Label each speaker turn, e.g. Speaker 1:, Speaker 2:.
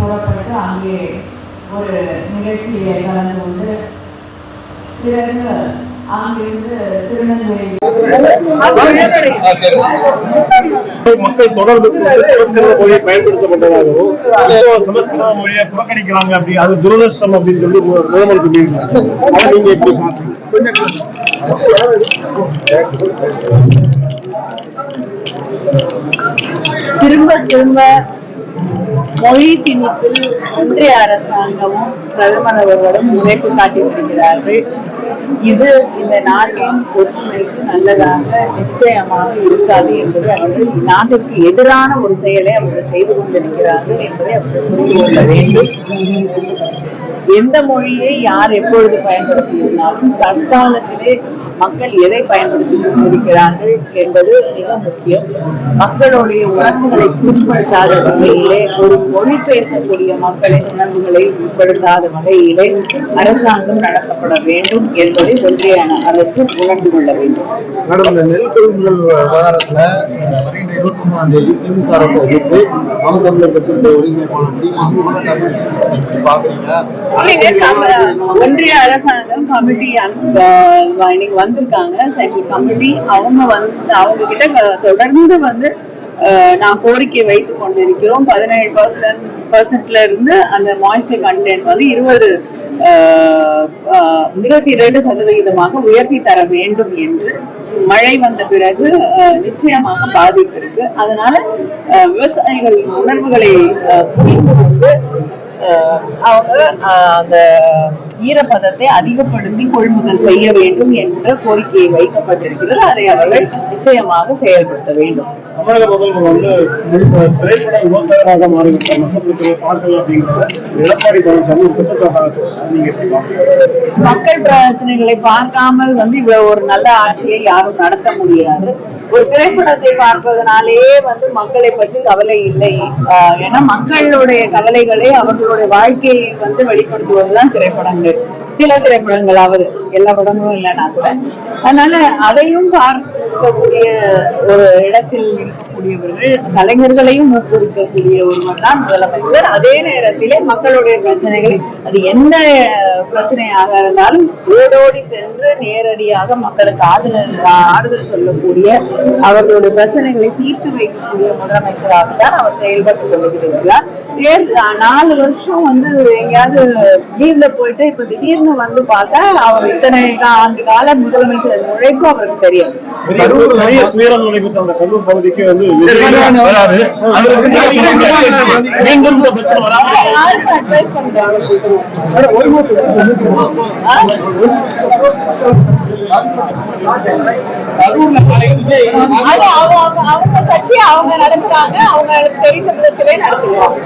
Speaker 1: புறப்பட்டு அங்கே ஒரு நிகழ்ச்சியை கலந்து கொண்டு பிறகு அங்கிருந்து திருநெல்வேலி.
Speaker 2: மக்கள் தொடர்பு சமஸ்கிருத மொழியை பயன்படுத்தப்பட்டதாகவும் இப்போ சமஸ்கிருத மொழியை புறக்கணிக்கிறாங்க அப்படி அது துரதிருஷ்டம் அப்படின்னு சொல்லி அதை நீங்க எப்படி
Speaker 3: திரும்ப திரும்ப மொழி திணிப்பில் ஒன்றிய அரசாங்கமும் பிரதமர் அவர்களும் முனைப்பு காட்டி வருகிறார்கள். இது இந்த நாட்டின் ஒற்றுமைக்கு நல்லதாக நிச்சயமாக இருக்காது என்பது அவர்கள் நாட்டிற்கு எதிரான ஒரு செயலை அவர்கள் செய்து கொண்டிருக்கிறார்கள் என்பதை அவர்கள் புரிந்து கொள்ள வேண்டும். எந்த மொழியை யார் எப்பொழுது பயன்படுத்தியிருந்தாலும் தற்காலத்திலே மக்கள் எதை பயன்படுத்தி கொண்டிருக்கிறார்கள் என்பது மிக முக்கியம். மக்களுடைய உணர்வுகளை புண்படுத்தாத வகையிலே ஒரு மொழி பேசக்கூடிய மக்களின் உணர்வுகளை உட்படுத்தாத வகையிலே அரசாங்கம் நடத்தப்பட வேண்டும் என்பதை ஒன்றியான அரசு உணர்ந்து கொள்ள வேண்டும்.
Speaker 4: மேடம் இந்த நெல் கொள்முதல் விவகாரத்துல இருபத்தி தேதி திமுக அரசு அறிவித்து நாம் தமிழர் கட்சியுடைய ஒருங்கிணைப்பாளர் சீமான் பாக்குறீங்க
Speaker 3: ஒன்றிய அரசாங்கம் கமிட்டி இன்னைக்கு வந்திருக்காங்க. Central committee. அவங்க வந்து அவங்க கிட்ட தொடர்ந்து வந்து நான் கோரிக்கை வைத்துக் கொண்டிருக்கிறோம். பதினேழு பர்சன்ட் பர்சன்ட்ல இருந்து அந்த மாய்ஸ்டர் கண்டென்ட் வந்து இருபது இருபத்தி இரண்டு சதவிகிதமாக உயர்த்தி தர வேண்டும் என்று மழை வந்த பிறகு அஹ், நிச்சயமாக பாதிப்பு இருக்கு. அதனால அஹ், விவசாயிகளின் உணர்வுகளை அஹ், புரிந்து கொண்டு அவங்க அஹ், அந்த ஈரப்பதத்தை அதிகப்படுத்தி கொள்முதல் செய்ய வேண்டும் என்ற கோரிக்கை வைக்கப்பட்டிருக்கிறது. அதை அவர்கள் நிச்சயமாக செயல்படுத்த வேண்டும்.
Speaker 2: தமிழக முதல்வர் வந்து திரைப்பட விமர்சகராக மாறிவிட்டார். மக்களுக்கு பார்க்கல அப்படிங்கிறத எடப்பாடி பழனிசாமி குற்றச்சாட்டாக
Speaker 3: மக்கள் பிரச்சனைகளை பார்க்காமல் வந்து இவ்வளவு ஒரு நல்ல ஆட்சியை யாரும் நடத்த முடியாது. ஒரு திரைப்படத்தை பார்ப்பதனாலேயே வந்து மக்களை பற்றி கவலை இல்லை. ஏன்னா மக்களுடைய கவலைகளை அவர்களுடைய வாழ்க்கையை வந்து வெளிப்படுத்துவதுதான் திரைப்படங்கள். சில திரைப்படங்களாவது எல்லா படங்களும் இல்லைன்னா கூட. அதனால அதையும் பார்க்கக்கூடிய ஒரு இடத்தில் இருக்கக்கூடியவர்கள் கலைஞர்களையும் ஊக்குவிக்கக்கூடிய ஒருவர் தான் முதலமைச்சர். அதே நேரத்திலே மக்களுடைய பிரச்சனைகளை அது எந்த பிரச்சனையாக இருந்தாலும் ஓடோடி சென்று நேரடியாக மக்களுக்கு ஆறுதல் ஆறுதல் சொல்லக்கூடிய அவர்களுடைய பிரச்சனைகளை தீர்த்து வைக்கக்கூடிய முதலமைச்சராக தான் அவர் செயல்பட்டு கொண்டிருக்கிறார். தேர் நாலு வருஷம் வந்து எங்கேயாவது லீவ்ல போயிட்டு இப்ப திடீர்னு வந்து பார்த்தா அவர் இத்தனை ஆண்டு கால முதலமைச்சர் உழைப்பு அவருக்கு தெரியாது.
Speaker 2: பகுதிக்கு வந்து
Speaker 3: அது அவங்க அவங்க கட்சி அவங்க நடத்துறாங்க. அவங்களுக்கு தெரிந்த விதத்திலே நடத்துகிறாங்க.